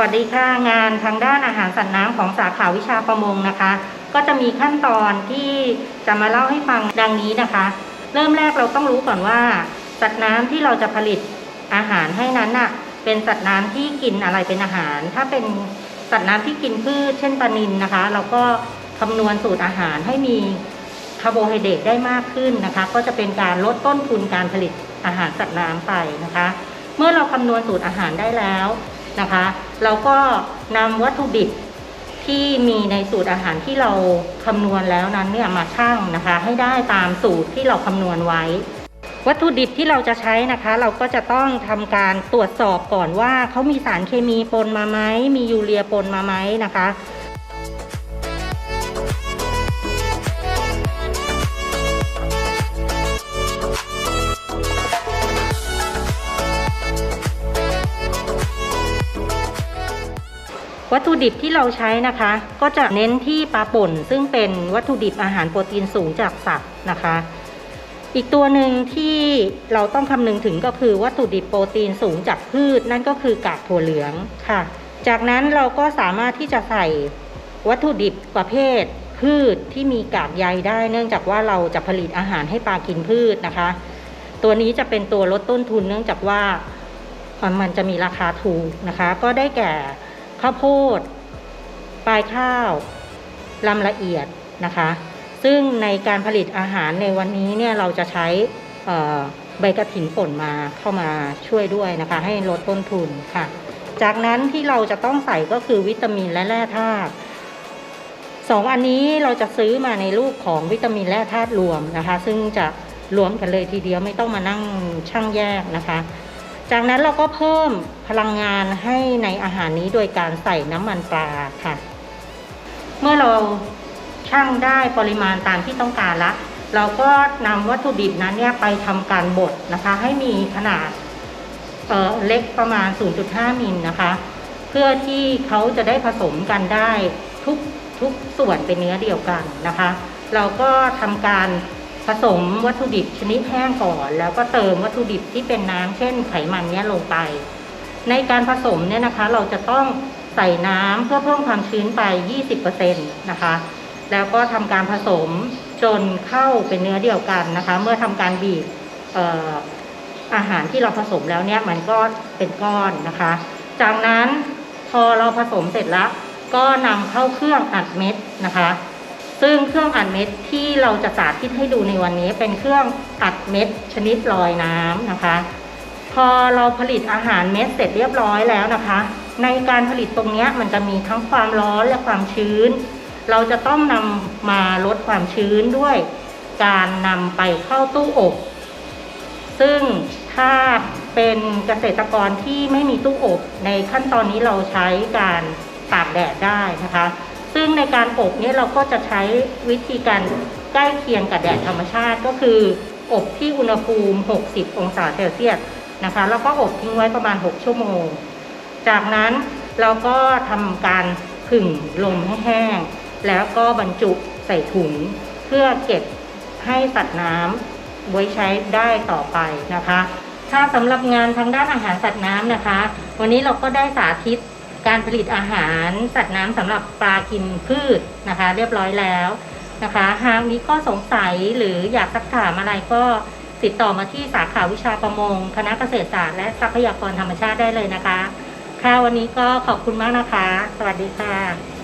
วัสดีค่ะงานทางด้านอาหารสัตว์น้ำของสาขาวิชาประมงนะคะ ก็จะมีขั้นตอนที่จะมาเล่าให้ฟังดังนี้นะคะ เริ่มแรกเราต้องรู้ก่อนว่า สัตว์น้ำที่เราจะผลิตอาหารให้นั้นน่ะเป็นสัตว์น้ำที่กินอะไรเป็นอาหาร ถ้าเป็นสัตว์น้ำที่กินพืชเช่นปลานิลนะคะ เราก็คำนวณสูตรอาหารให้มีคาร์โบไฮเดรตได้มากขึ้นนะคะ ก็จะเป็นการลดต้นทุนการผลิตอาหารสัตว์น้ำไปนะคะ เมื่อเราคำนวณสูตรอาหารได้แล้ว นะคะเราก็นำวัตถุดิบที่มีในสูตรอาหารที่เราคำนวณแล้วนั้นเนี่ยมาชั่งนะคะ ให้ได้ตามสูตรที่เราคำนวณไว้ วัตถุดิบที่เราจะใช้นะคะ เราก็จะต้องทำการตรวจสอบก่อนว่าเขามีสารเคมีปนมาไหมมียูเรียปนมาไหมนะคะ วัตถุดิบที่เราใช้นะคะ ก็จะเน้นที่ปลาป่น ซึ่งเป็นวัตถุดิบอาหารโปรตีนสูงจากสัตว์นะคะ อีกตัวหนึ่งที่เราต้องคำนึงถึงก็คือวัตถุดิบโปรตีนสูงจากพืช นั่นก็คือกากถั่วเหลืองค่ะ จากนั้นเราก็สามารถที่จะใส่วัตถุดิบประเภทพืชที่มีกากใยได้ เนื่องจากว่าเราจะผลิตอาหารให้ปลากินพืชนะคะ ตัวนี้จะเป็นตัวลดต้นทุนเนื่องจากว่ามันจะมีราคาถูกนะคะ ก็ได้แก่ ข้าวโพด ปลายข้าวลำละเอียดนะคะ ซึ่งในการผลิตอาหารในวันนี้เนี่ยเราจะใช้ใบกระถินป่นมาเข้ามาช่วยด้วยนะคะ ให้ลดต้นทุนค่ะ จากนั้นที่เราจะต้องใส่ก็คือวิตามินและแร่ธาตุสองอันนี้เราจะซื้อมาในรูปของวิตามินแร่ธาตุรวมนะคะ ซึ่งจะรวมกันเลยทีเดียวไม่ต้องมานั่งช่างแยกนะคะ จากนั้นเราก็เพิ่มพลังงานให้ในอาหารนี้โดยการใส่น้ำมันปลาค่ะ เมื่อเราชั่งได้ปริมาณตามที่ต้องการละ เราก็นำวัตถุดิบนั้นเนี่ยไปทำการบดนะคะ ให้มีขนาดเออเล็กประมาณ 0.5 มิลนะคะ เพื่อที่เขาจะได้ผสมกันได้ทุกทุกส่วนเป็นเนื้อเดียวกันนะคะ เราก็ทำการ ผสมวัตถุดิบชนิดแห้งก่อน แล้วก็เติมวัตถุดิบที่เป็นน้ำเช่นไขมันเนี้ยลงไป ในการผสมเนี่ยนะคะ เราจะต้องใส่น้ำเพื่อเพิ่มความชื้นไป 20%นะคะ แล้วก็ทำการผสมจนเข้าเป็นเนื้อเดียวกันนะคะ เมื่อทำการบีบเอ่ออาหารที่เราผสมแล้วเนี่ยมันก็เป็นก้อนนะคะ จากนั้นพอเราผสมเสร็จแล้วก็นำเข้าเครื่องอัดเม็ดนะคะ ซึ่งเครื่องอัดเม็ดที่เราจะสาธิตให้ดูในวันนี้เป็นเครื่องอัดเม็ดชนิดลอยน้ำนะคะ พอเราผลิตอาหารเม็ดเสร็จเรียบร้อยแล้วนะคะ ในการผลิตตรงนี้มันจะมีทั้งความร้อนและความชื้น เราจะต้องนำมาลดความชื้นด้วย การนำไปเข้าตู้อบ ซึ่งถ้าเป็นเกษตรกรที่ไม่มีตู้อบ ในขั้นตอนนี้เราใช้การตากแดดได้นะคะ ซึ่งในการอบเนี่ยเราก็จะใช้วิธีการใกล้เคียงกับแดดธรรมชาติก็คือ อบที่อุณหภูมิ 60 องศาเซลเซียสนะคะ แล้วก็อบทิ้งไว้ประมาณ 6 ชั่วโมง จากนั้นเราก็ทำการผึ่งลมให้แห้ง แล้วก็บรรจุใส่ถุง เพื่อเก็บให้สัตว์น้ำไว้ใช้ได้ต่อไปนะคะ ถ้าสำหรับงานทางด้านอาหารสัตว์น้ำนะคะ วันนี้เราก็ได้สาธิต การผลิตอาหารสัตว์น้ำสำหรับปลากินพืชนะคะ เรียบร้อยแล้วนะคะ หากมีข้อสงสัยหรืออยากสักถามอะไรก็ติดต่อมาที่สาขาวิชาประมง คณะเกษตรศาสตร์และทรัพยากรธรรมชาติได้เลยนะคะ ค่ะวันนี้ก็ขอบคุณมากนะคะ สวัสดีค่ะ